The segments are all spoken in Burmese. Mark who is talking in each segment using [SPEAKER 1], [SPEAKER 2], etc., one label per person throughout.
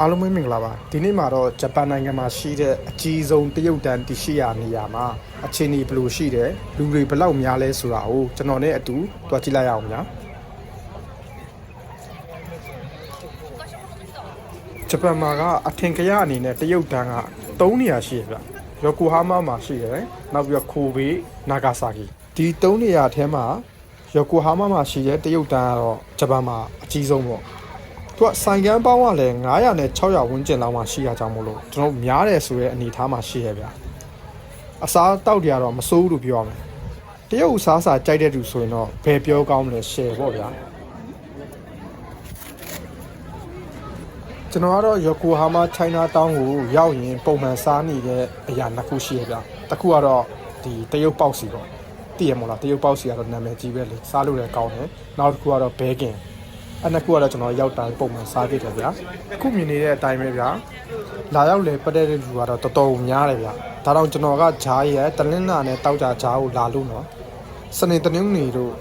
[SPEAKER 1] အားလုံးပဲမင်္ဂလာပါဒီနေ့မှာတော့ဂျပန်နိုင်ငံမှာရှိတဲ့အကြီးဆုံးတရုတ်တန်တရှိရာနေရာမှာအခြေအနေဘယ်လိုရှိတယ်လူတွေဘယ်လောက်များလဲဆိုတာကိုကျွန်တော်နဲ့အတူတွားကြည့်လိုက်ရအောင်ညာဂျပန်မှာကအထင်ကရအနေနဲ့တရုတ်တန်က3နေရာရှိရဗျယိုကိုဟာမာမှာရှိတယ်နောက်ပြီးတော့ခိုဘေးနာဂါဆာကီဒီ3နေရာထဲမှာယိုကိုဟာမာမှာရှိတဲ့တရုတ်တန်ကတော့ဂျပန်မှာအကြီးဆုံးပေါ့ သူကဆိုင်ကန်းပေါင်းကလည်း900နဲ့600ဝန်းကျင်လောက်မှရှိရကြမို့လို့ကျွန်တော်များတယ်ဆိုတဲ့အနေအထားမှာရှိရဗျာအစားတောက်တွေကတော့မစိုးဘူးလို့ပြောရမယ်တရုတ်စားစာကြိုက်တဲ့သူဆိုရင်တော့ဘယ်ပြောကောင်းမလဲ share ပေါ့ဗျာကျွန်တော်ကတော့ Yokohama China Town ကိုရောက်ရင်ပုံမှန်စားနေတဲ့အရာနှစ်ခုရှိရဗျာတစ်ခုကတော့ဒီတရုတ်ပေါက်စီပေါ့တည်ရမို့လားတရုတ်ပေါက်စီကတော့နာမည်ကြီးပဲလေစားလို့လည်းကောင်းတယ်နောက်တစ်ခုကတော့ဘဲကင် အဲ့နှစ်ခုကတော့ကျွန်တော်ရောက်တိုင်းပုံမှန်စားဖြစ်တယ်ဗျာအခုမြင်နေတဲ့အတိုင်းပဲဗျာလာရောက်လေပတ်တဲ့လူကတော့တော်တော်များတယ်ဗျာဒါတော့ကျွန်တော်ကဂျားရဲ့တလင်းနာနဲ့တောက်ကြဂျားကိုလာလို့နော်စနေတနင်္ဂနွေတို့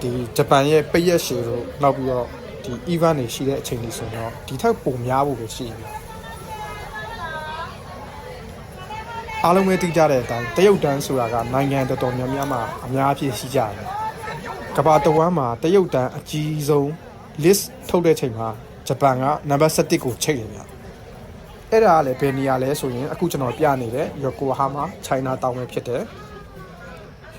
[SPEAKER 1] ဒီဂျပန်ရဲ့ပိတ်ရက်ရှည်တို့နောက်ပြီးတော့ဒီ event တွေရှိတဲ့အချိန်တွေဆိုတော့ဒီထက်ပုံများဖို့ပဲရှိတယ်ဗျာအားလုံးပဲသိကြတဲ့အတိုင်းတရုတ်တန်းဆိုတာကနိုင်ငံတော်တော်များများမှာအများအပြားရှိကြတယ်ကမ္ဘာတဝမ်းမှာတရုတ်တန်အကြီးဆုံး list ထုတ်တဲ့ချိန်မှာဂျပန်ကနံပါတ်7ကိုချိန်တယ်ဗျအဲ့ဒါကလည်းဘယ်နေရာလဲဆိုရင်အခုကျွန်တော်ပြနေတဲ့ Yokohama China Town ပဲဖြစ်တယ်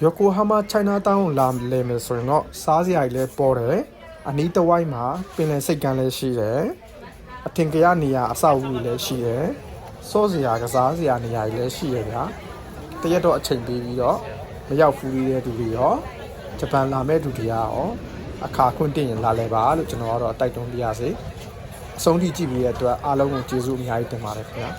[SPEAKER 1] Yokohama China Town ကိုလာလဲမယ်ဆိုရင်တော့စားစရာတွေလည်းပေါ်တယ်အနီးတစ်ဝိုက်မှာပင်လယ်စိတ်ကမ်းလည်းရှိတယ်အထင်ကရနေရာအဆောက်အဦတွေလည်းရှိတယ်စောစရာကစားစရာနေရာတွေလည်းရှိရဗျာတရက်တော့အချိန်ပေးပြီးတော့မရောက်ဘူးတဲ့သူတွေရောဂျပန်လာမဲ့သူတွေကရော အခါခွင့်တင်ရင်လာလဲပါလို့ကျွန်တော်ကတော့တိုက်တွန်းပြရစေအဆုံးထိကြည့်ပြီးတဲ့အတွက်အားလုံးကိုကျေးဇူးအများကြီးတင်ပါတယ်ခင်ဗျာ